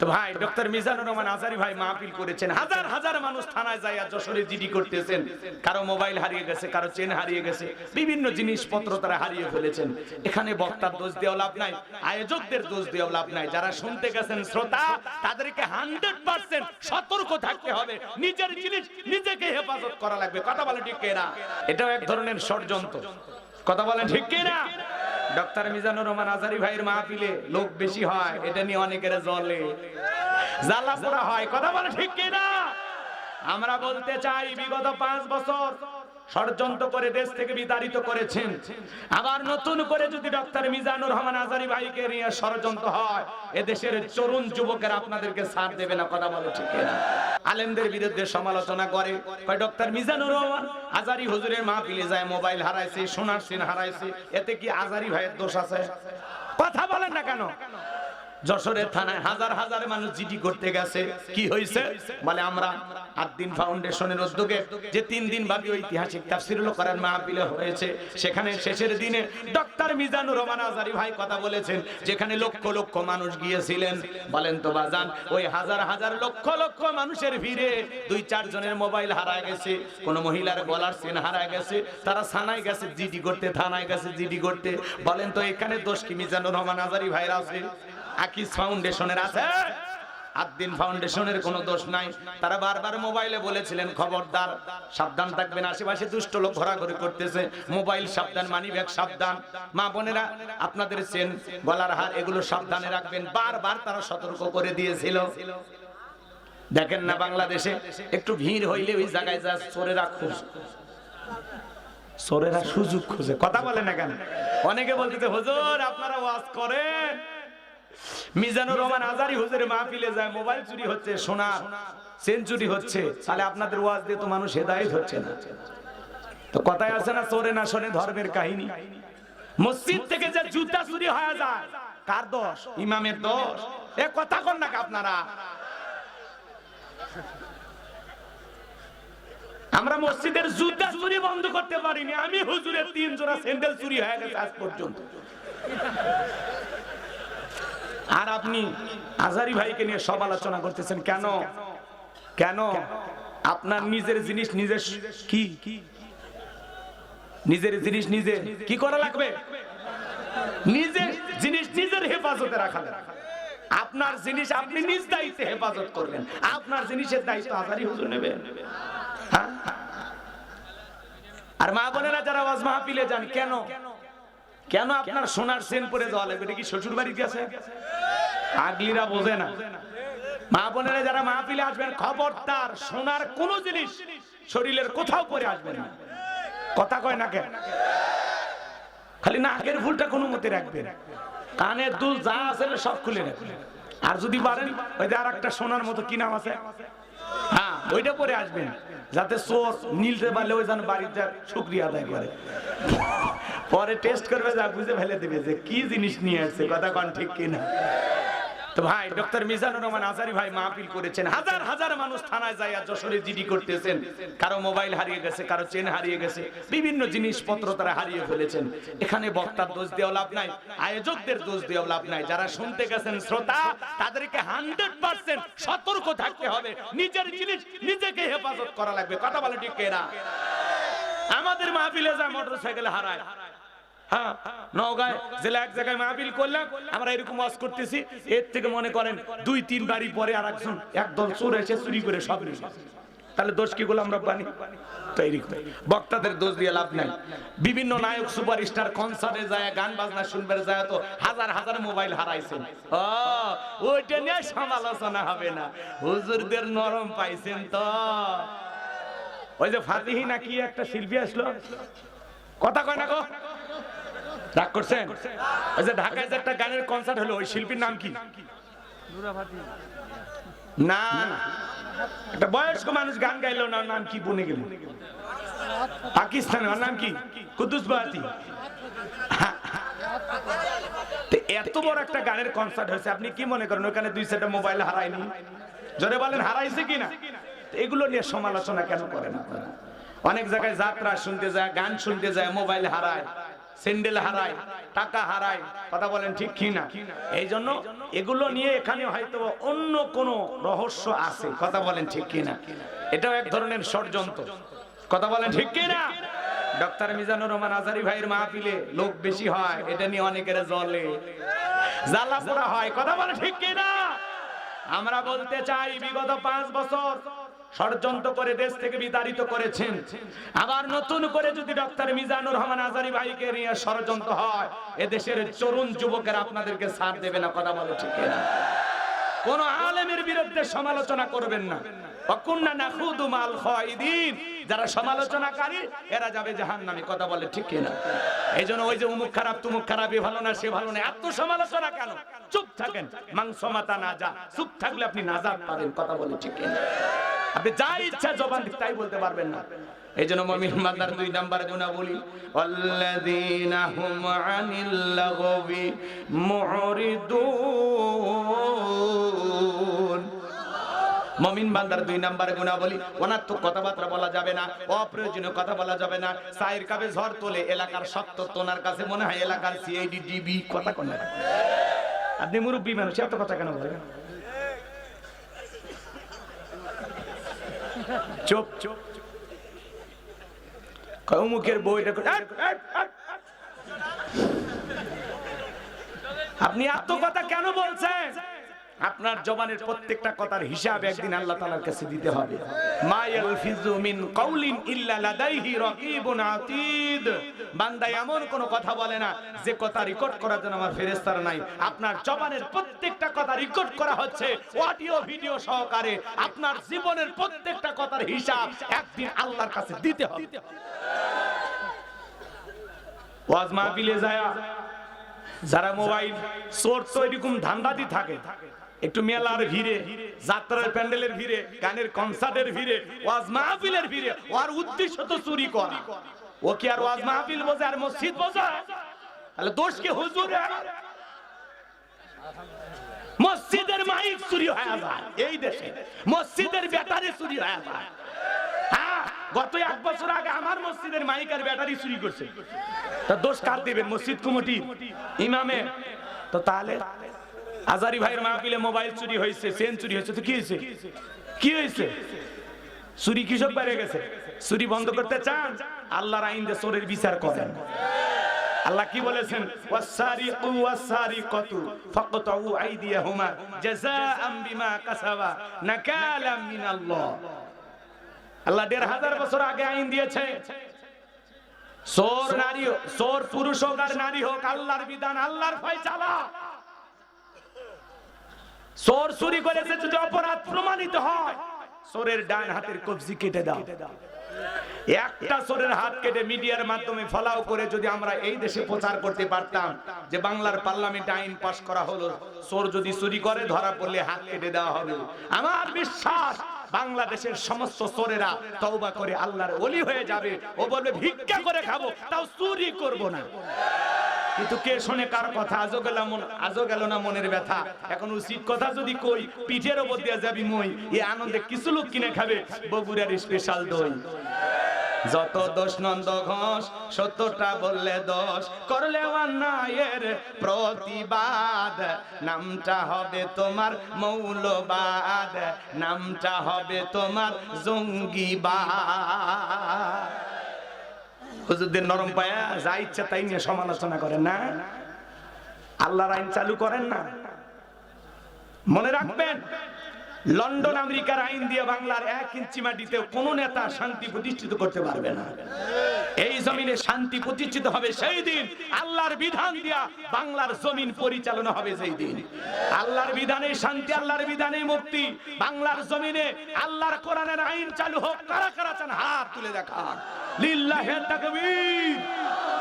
তো ভাই, ডক্টর মিজানুর রহমান আজারি ভাই মাহফিল করেছেন। হাজার হাজার মানুষ থানায় যশোরে জিডি করতেছেন। কারও মোবাইল হারিয়ে গেছে, কারও চেন হারিয়ে গেছে। বিভিন্ন জিনিসপত্র তারা হারিয়ে ফেলেছেন। এখানে বক্তার দোষ দেওয়া লাভ নাই, আয়োজকদের দোষ দেওয়া লাভ নাই। যারা শুনতে গেছেন শ্রোতা, তাদেরকে হান্ড্রেড পার্সেন্ট সতর্ক থাকতে হবে। নিজের জিনিস নিজেকে হেফাজত করা লাগবে। কথা বলে ঠিক না এটাও এক ধরনের ষড়যন্ত্র। কথা বলেন ঠিক কিনা? ডক্টর মিজানুর রহমান আজারি ভাইয়ের মাহফিলে লোক বেশি হয়, এটা নিয়ে অনেকের জলে জ্বালা পোড়া হয়, কথা বলে ঠিক কিনা? আমরা বলতে চাই, বিগত পাঁচ বছর ষড়যন্ত্র করে দেশ থেকে বিতাড়িত করেছেন। আবার নতুন করে যদি ডক্টর মিজানুর রহমান আজারি ভাইকে নিয়ে ষড়যন্ত্র হয়, এদেশের তরুণ যুবকের আপনাদেরকে সাথ দেবে না, কথা বলে ঠিক কিনা? আলেমদের বিরুদ্ধে সমালোচনা করে। কয়, ডক্টর মিজানুর রহমান আজারি হুজুরের মাহফিলে যায়, মোবাইল হারাইছে, সোনার সিন হারাইছে, এতে কি আজারি ভাইয়ের দোষ আছে? কথা বলেন না কেন? যশোরের থানায় হাজার হাজার মানুষ জিডি করতে গেছে। কি হয়েছে বলে, আমরা আদ্দিন ফাউন্ডেশনের উদ্যোগে যে তিন দিন ব্যাপী ঐতিহাসিক তাফসিরুল করার মাহফিলে হয়েছে, সেখানে শেষের দিনে ডক্টর মিজানুর রহমান আজারি ভাই কথা বলেছেন, যেখানে লক্ষ লক্ষ মানুষ গিয়েছিলেন। বলেন তো বাজান, ওই হাজার হাজার লক্ষ লক্ষ মানুষের ভিড়ে দুই চার জনের মোবাইল হারায় গেছে, কোন মহিলার গলার সেন হারায় গেছে, তারা থানায় গেছে, জিডি করতে, থানায় গেছে, জিডি করতে। বলেন তো এখানে দোষ কি মিজানুর রহমান আজারি ভাইরা আছে? আকিস ফাউন্ডেশনের আছে। আদ্দিন ফাউন্ডেশনের কোনো দোষ নাই। তারা বারবার মোবাইলে বলেছিলেন, খবরদার, সাবধান থাকবেন। আশেপাশে দুষ্ট লোক ঘোরাঘুরি করতেছে। মোবাইল সাবধান মানি ব্যাগ সাবধান। মা বোনেরা, আপনাদের চেন, গলার হার, এগুলো সাবধানে রাখবেন। বারবার তারা সতর্ক করে দিয়েছিল। দেখেন না বাংলাদেশে, একটু ভিড় হইলে ওই জায়গায় যা চোরেরা খুব চোরেরা সুযোগ খুঁজে। কথা বলে না কেন? অনেকে বলতেছে, হুজুর, আপনারা ওয়াজ করেন? মিজানুর রহমান আজারি হুজুরের মাহফিলে যায়, মোবাইল চুরি হচ্ছে, সোনা সেঞ্চুরি হচ্ছে, তাহলে আপনাদের ওয়াজ দিয়ে তো মানুষ হেদায়েত হচ্ছে না। তো কথায় আছে না চোরে না শোনে ধর্মের কাহিনী। মসজিদ থেকে যে জুতা চুরি হয়ে যায়, কার দোষ? ইমামের দোষ। এ কথা কন না আপনারা। আমরা মসজিদের জুতা চুরি বন্ধ করতে পারিনি, আমি হুজুরের তিন জোড়া স্যান্ডেল চুরি হয়ে গেছে আজ পর্যন্ত। আর আপনি আজারি ভাইকে নিয়ে সব আলোচনা করতেছেন কেন? কেন? আপনার নিজের জিনিস নিজের কি? নিজের জিনিস নিজে কি করা লাগবে? নিজের জিনিস নিজের হেফাজতে রাখা। আপনার জিনিস আপনি নিজ দায়িত্বে হেফাজত করবেন আপনার জিনিসের দায়িত্ব আজারি হুজুর নেবেন। হ্যাঁ? আর মা বোনেরা যারা ওয়াজ মাহফিলে যান, কেন? কেন আপনার সোনার সেন পরে যাওয়া লাগবে? এটা কি শ্বশুর বাড়িতে আছে আগলিরা বোঝে না। মা বোনেরা যারা মাহফিলে আসবেন, খবরদার সোনার কোন জিনিস শরীরের কোথাও পরে আসবেন না। কথা কয় না কেন? খালি নাকের ফুলটা কোনো মতে রাখবেন। কানের দুল যা আছে সব খুলে রাখবেন। আর যদি পারেন, ওই আর একটা সোনার মতো কি নাম আছে? হ্যাঁ ওইটা পরে আসবেন। যাতে চোর নিলতে পারলে ওই যেন বাড়িতে শুক্রিয়া আদায় করে। পরে টেস্ট করবে, যা বুঝে ফেলে দেবে যে কি জিনিস নিয়ে আসছে। কথা কন ঠিক কিনা? তো ভাই, ডক্টর মিজানুর রহমান আজারি ভাই মাহফিল করেছেন। হাজার হাজার মানুষ থানায় যায় যশোরে জিডি করতেছেন। কারও মোবাইল হারিয়ে গেছে, কারও চেন হারিয়ে গেছে। বিভিন্ন জিনিসপত্র তারা হারিয়ে ফেলেছেন। এখানে বক্তার দোষ দেওয়া লাভ নাই, আয়োজকদের দোষ দেওয়া লাভ নাই। যারা শুনতে গেছেন শ্রোতা, তাদেরকে হান্ড্রেড পার্সেন্ট সতর্ক থাকতে হবে। নিজের জিনিস নিজেকে হেফাজত করা লাগবে। কথা বলে ঠিক না আমাদের মাহফিলে যায়, মোটরসাইকেল হারায়। হ্যাঁ এক জায়গায় করলাম, আমরা এরকম করতেছি। এর থেকে মনে করেন দুই, তিন বাড়ি পরে এসে চুরি করে তাহলে দোষ কি বক্তাদের দোষ দিয়ে লাভ নাই। বিভিন্ন নায়ক সুপারস্টার কনসার্টে যায়, গান বাজনা শুনবে যায়, তো হাজার হাজার মোবাইল হারাইছেন। ওইটা নিয়ে সমালোচনা হবে না। হুজুরদের নরম পাইছেন তো। ওই যে ফাতিহি নাকি একটা শিল্পী আসলো? কথা কয় না গো। রাগ করছেন? ওই যে ঢাকায় যে একটা গানের কনসার্ট হলো ওই শিল্পীর নাম কি? না না। একটা বয়স্ক মানুষ গান গাইলো না নাম কি বনে গেল? পাকিস্তানে নাম কি? কুদ্দুস বাহাতি। তো এত বড় একটা গানের কনসার্ট হয়েছে আপনি কি মনে করেন ওখানে দুই সেটা মোবাইল হারায়নি? জোরে বলেন হারাইছে কিনা? এগুলো নিয়ে সমালোচনা কেন করেন আপনারা? অনেক জায়গায় যাত্রা শুনতে যায় গান শুনতে যায় মোবাইল হারায়। স্যান্ডেল হারায়, টাকা হারায়, কথা বলেন ঠিক কি না এই জন্য এগুলো নিয়ে এখানে হয়তো অন্য কোনো রহস্য আছে, কথা বলেন ঠিক কি না এটাও এক ধরনের ষড়যন্ত্র, কথা বলেন ঠিক কি না ডক্টর মিজানুর রহমান আজারি ভাইয়ের মাহফিলে লোক বেশি হয়, এটা নিয়ে অনেকের জলে, জ্বালা পোড়া হয়, কথা বলে ঠিক কি না আমরা বলতে চাই, বিগত পাঁচ বছর ষড়যন্ত্র করে দেশ থেকে বিতাড়িত করেছেন। আবার নতুন করে যদি ডক্টর মিজানুর রহমান আজারি ভাইকে নিয়ে ষড়যন্ত্র হয়, এদেশের তরুণ যুবকেরা আপনাদেরকে ছাড় দেবে না, কথা বলে ঠিক না কোন আলেমের বিরুদ্ধে সমালোচনা করবেন না। অকুন্না নাখুদু মাল খায়দিন। যারা সমালোচনাকারী, এরা যাবে জাহান্নামে, কথা বলে ঠিক কিনা? এই জন্য ওই যে উমুক খারাপ, তুমুক খারাপ এ ভালো না, সে ভালো না, এত সমালোচনা কেন? চুপ থাকেন, মাংস মাতা না যা, চুপ থাকলে আপনি নাজাত পাবেন, কথা বলে ঠিক কিনা? আপনি যা ইচ্ছা জবান তাই বলতে পারবেন না। এই জন্য মমিন মাদার দুই নাম্বার গুণা বলি, আল্লাযীনা হুম আনিল লাগবি মুরিদুন। মমিন বান্দার দুই নাম্বার গুণা বলি ওনার তো কথাবার্তা বলা যাবে না, অপ্রয়োজনীয় কথা বলা যাবে না সাইর কাবে ঝড় তোলে, এলাকার সত্য তোনার কাছে মনে হয় এলাকার সিআইডি ডিবি কথা কোন আপনি মুরব্বী মানুষ, এত কথা কেন বলেন? চুপ চুপ কৌমুখের বইটা করে- আট, আট, আট, আট। আপনি এত কথা কেন বলছেন আপনার জবানের প্রত্যেকটা কথার হিসাব একদিন আল্লাহ তাআলার কাছে দিতে হবে। মিন এমন কোন কথা বলে না, যে কথা রেকর্ড করার জন্য আমার নাই। আপনার জবানের প্রত্যেকটা কথা রেকর্ড করা হচ্ছে অডিও ভিডিও সহকারে। আপনার জীবনের প্রত্যেকটা কথার হিসাব একদিন আল্লাহর কাছে দিতে হবে। ওয়াজ মাহফিলে যায় যারা মোবাইল চোর তো এরকম ধান্দাতি থাকে। একটু মেলার ভিড়ে, যাত্রার প্যান্ডেলের ভিড়ে, গানের কনসার্টের ভিড়ে, ওয়াজ মাহফিলের ভিড়ে, ওর উদ্দেশ্য তো চুরি করা। ও কি আর ওয়াজ মাহফিল বোঝে আর মসজিদ বোঝে? তাহলে দোষ কি হুজুর মসজিদের মাইক চুরি হয়ে যায় এই দেশে। মসজিদের ব্যাটারি চুরি হয়ে যায়। হ্যাঁ গত এক বছর আগে আমার মসজিদের মাইক আর ব্যাটারি চুরি করছে। তা দোষ কার দিবেন? মসজিদ কমিটি, ইমামে। তো তাহলে আজারি ভাইয়ের মাহফিলে মোবাইল চুরি হয়েছে চেন চুরি হয়েছে, তো কি হয়েছে? কি হয়েছে? চুরি কৃষক বেড়ে গেছে? চুরি বন্ধ করতে চান? আল্লাহর আইন দিয়ে চোরের বিচার করেন। আল্লাহ কি বলেছেন? ওয়াসারিকু ওয়াসারিকাতু আইদিয়াহুমা জাযাআম বিমা কাসাবা নাকালাম মিনাল্লাহ। আল্লাহ দেড় হাজার বছর আগে আইন দিয়েছে, চোর নারী চোর পুরুষ হোক আর নারী হোক, আল্লাহর বিধান, আল্লাহর ফয়সালা। চোর চুরি করেছে যদি অপরাধ প্রমাণিত হয় চোরের ডান হাতের কবজি কেটে দাও। একটা চোরের হাত কেটে মিডিয়ার মাধ্যমে ফলাও করে যদি আমরা এই দেশে প্রচার করতে পারতাম যে বাংলার পার্লামেন্টে আইন পাশ করা হলো চোর যদি চুরি করে, ধরা পড়লে হাত কেটে দেওয়া হবে। আমার বিশ্বাস, বাংলাদেশের সমস্ত চোরেরা তওবা করে আল্লাহর ওলি হয়ে যাবে। ও বলবে, ভিক্ষা করে খাব, তাও চুরি করব না। কিন্তু কে শোনে কার কথা? আজও গেল আজও গেল না মনের ব্যথা। এখন উচিত কথা যদি কই, পিঠের ওপর দিয়ে যাবি মই। এই আনন্দে কিছু লোক কিনে খাবে, বগুড়ার স্পেশাল দই। যত দোষ নন্দ ঘোষ, সত্যটা বললে দোষ। করলে অন্যায়ের প্রতিবাদ। নামটা হবে তোমার মৌলবাদ। নামটা হবে তোমার জঙ্গিবাদ। হুজুরদের নরম পায়া, যা ইচ্ছা তাই নিয়ে সমালোচনা করেন, না? আল্লাহর আইন চালু করেন না? মনে রাখবেন, লন্ডন, আমেরিকার আইন দিয়ে বাংলার এক ইঞ্চি মাটিতে কোন নেতা শান্তি প্রতিষ্ঠিত করতে পারবে না। এই জমিনে শান্তি প্রতিষ্ঠিত হবে সেই দিন। আল্লাহর বিধান দিয়া বাংলার জমিন পরিচালনা হবে সেই দিন। আল্লাহর বিধানে শান্তি, আল্লাহর বিধানে মুক্তি। বাংলার জমিনে আল্লাহর কোরআনের আইন চালু হোক, কারা কারা চান হাত তুলে দেখা লিল্লাহে তাকবীর।